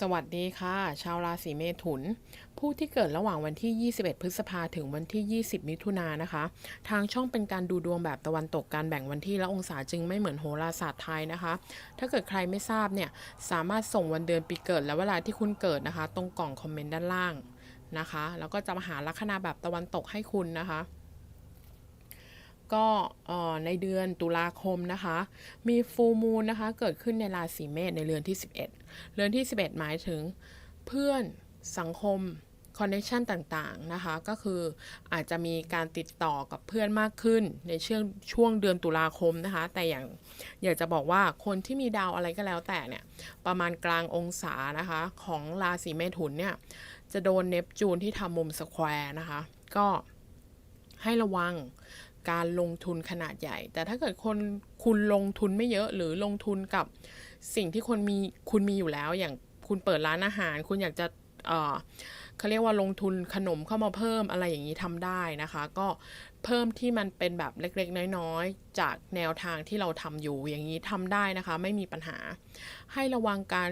สวัสดีค่ะ ชาวราศีเมถุน ผู้ที่เกิดระหว่างวันที่ 21 พฤษภาถึงวันที่ 20 มิถุนายนนะคะ ทางช่องเป็นการดูดวงแบบตะวันตกการแบ่งวันที่และองศาจึงไม่เหมือนโหราศาสตร์ไทยนะคะ ถ้าเกิดใครไม่ทราบเนี่ยสามารถส่งวันเดือนปีเกิดและเวลาที่คุณเกิดนะคะ ตรงกล่องคอมเมนต์ด้านล่างนะคะ แล้วก็จะมาหาลัคนาแบบตะวันตกให้คุณนะคะ ก็ในเดือนตุลาคมนะคะ มีฟูมูลนะคะ เกิดขึ้นในราศีเมษในเรือนที่ 11 เรือนที่ 11 หมายถึงเพื่อนสังคมคอนเนคชันต่างๆนะคะ ก็คืออาจจะมีการติดต่อกับเพื่อนมากขึ้นในช่วงช่วงเดือนตุลาคมนะคะ แต่อย่างอยากจะบอกว่าคนที่มีดาวอะไรก็แล้วแต่เนี่ย ประมาณกลางองศานะคะ ของราศีเมถุนเนี่ย จะโดนเนปจูนที่ทำมุมสแควร์นะคะ ก็ให้ระวัง การลงทุนขนาดใหญ่ แต่ถ้าเกิดคนคุณลงทุนไม่เยอะหรือลงทุนกับสิ่งที่คนมีคุณมีอยู่แล้ว อย่างคุณเปิดร้านอาหาร คุณอยากจะเเขาเรียกว่าลงทุนขนมเข้ามาเพิ่มอะไรอย่างนี้ทำได้นะคะ ก็เพิ่มที่มันเป็นแบบเล็กๆ น้อยๆ จากแนวทางที่เราทำอยู่อย่างนี้ทำได้นะคะ ไม่มีปัญหา ให้ระวังการ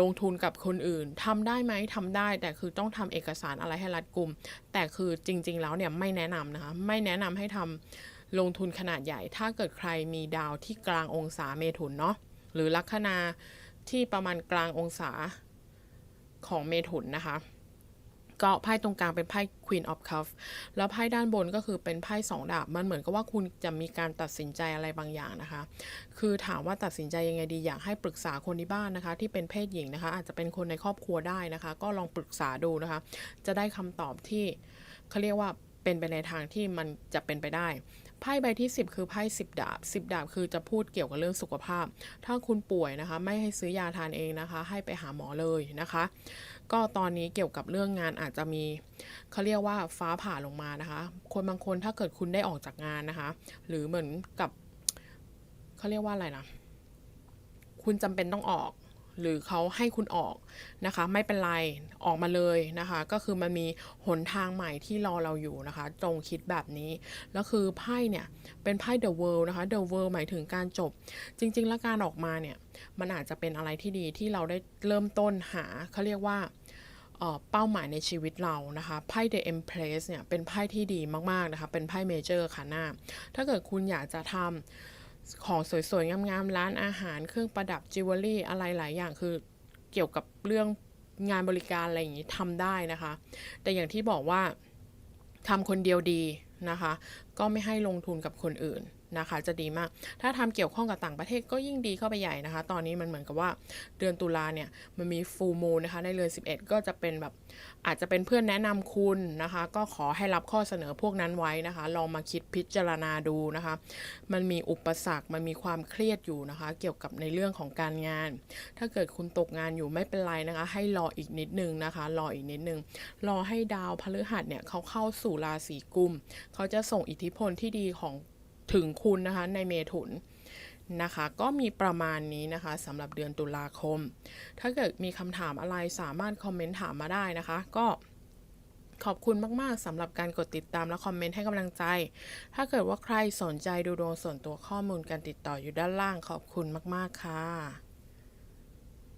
ลงทุนกับคนอื่นทำได้ไหมทำได้ แต่คือต้องทำเอกสารอะไรให้รัดกุม แต่คือจริง ๆ แล้วเนี่ยไม่แนะนำนะคะ ไม่แนะนำให้ทำลงทุนขนาดใหญ่ ถ้าเกิดใครมีดาวที่กลางองศาเมถุนเนาะ หรือลัคนาที่ประมาณกลางองศาของเมถุนนะคะ ก็ไพ่ตรงกลางเป็นไพ่ Queen of Cups แล้วไพ่ด้านบนก็คือเป็นไพ่สองดาบ มันเหมือนกับว่าคุณจะมีการตัดสินใจอะไรบางอย่างนะคะ คือถามว่าตัดสินใจยังไงดีอยากให้ปรึกษาคนที่บ้านนะคะ ที่เป็นเพศหญิงนะคะ อาจจะเป็นคนในครอบครัวได้นะคะ ก็ลองปรึกษาดูนะคะ จะได้คำตอบที่เขาเรียกว่า เป็นไปในทางที่มันจะเป็นไปได้ไพ่ใบที่ 10 คือไพ่10 ดาบ 10 ดาบคือจะพูดเกี่ยวกับเรื่องสุขภาพ ถ้าคุณป่วยนะคะ ไม่ให้ซื้อยาทานเองนะคะ ให้ไปหาหมอเลยนะคะ ก็ตอนนี้เกี่ยวกับเรื่องงานอาจจะมีเขาเรียกว่าฟ้าผ่าลงมานะคะ คนบางคนถ้าเกิดคุณได้ออกจากงานนะคะ หรือเหมือนกับเขาเรียกว่าอะไรนะ คุณจำเป็นต้องออก หรือเขาให้คุณออกนะคะ ไม่เป็นไรออกมาเลยนะคะ ก็คือมันมีหนทางใหม่ที่รอเราอยู่นะคะ จงคิดแบบนี้แล้วคือไพ่เนี่ยเป็นไพ่ The World นะคะ The World หมายถึงการจบ จริง ๆ แล้วการออกมาเนี่ยมันอาจจะเป็นอะไรที่ดีที่เราได้เริ่มต้นหาเขาเรียกว่าเป้าหมายในชีวิตเรานะคะไพ่ The Empress เนี่ยเป็นไพ่ที่ดีมากๆนะคะ เป็นไพ่เมเจอร์ค่ะหน้า ถ้าเกิดคุณอยากจะทำ ของสวยๆ งามๆ ร้านอาหารเครื่องประดับจิวเวลรี่อะไรหลายอย่างคือเกี่ยวกับเรื่องงานบริการอะไรอย่างนี้ทำได้นะคะ แต่อย่างที่บอกว่าทำคนเดียวดีนะคะ ก็ไม่ให้ลงทุนกับคนอื่น นะคะ จะดีมาก ถ้าทำเกี่ยวข้องกับต่างประเทศก็ยิ่งดีเข้าไปใหญ่นะคะ ตอนนี้มันเหมือนกับว่าเดือนตุลาเนี่ยมันมีฟูมูนะคะ ในเรือน 11 ก็จะเป็นแบบอาจจะเป็นเพื่อนแนะนำคุณนะคะ ก็ขอให้รับข้อเสนอพวกนั้นไว้นะคะ ลองมาคิดพิจารณาดูนะคะ มันมีอุปสรรค มันมีความเครียดอยู่นะคะ เกี่ยวกับในเรื่องของการงาน ถ้าเกิดคุณตกงานอยู่ไม่เป็นไรนะคะ ให้รออีกนิดนึงนะคะ รออีกนิดนึง รอให้ดาวพฤหัสเนี่ยเขาเข้าสู่ราศีกุม เขาจะส่งอิทธิพลที่ดีของ ถึงคุณนะคะในเมถุนนะคะก็มีประมาณนี้นะคะสำหรับเดือนตุลาคม ถ้าเกิดมีคำถามอะไรสามารถคอมเมนต์ถามมาได้นะคะ ก็ขอบคุณมาก ๆสำหรับการกดติดตามและคอมเมนต์ให้กำลังใจ ถ้าเกิดว่าใครสนใจดูดวงส่วนตัวข้อมูลการติดต่ออยู่ด้านล่างขอบคุณมาก ๆ ค่ะ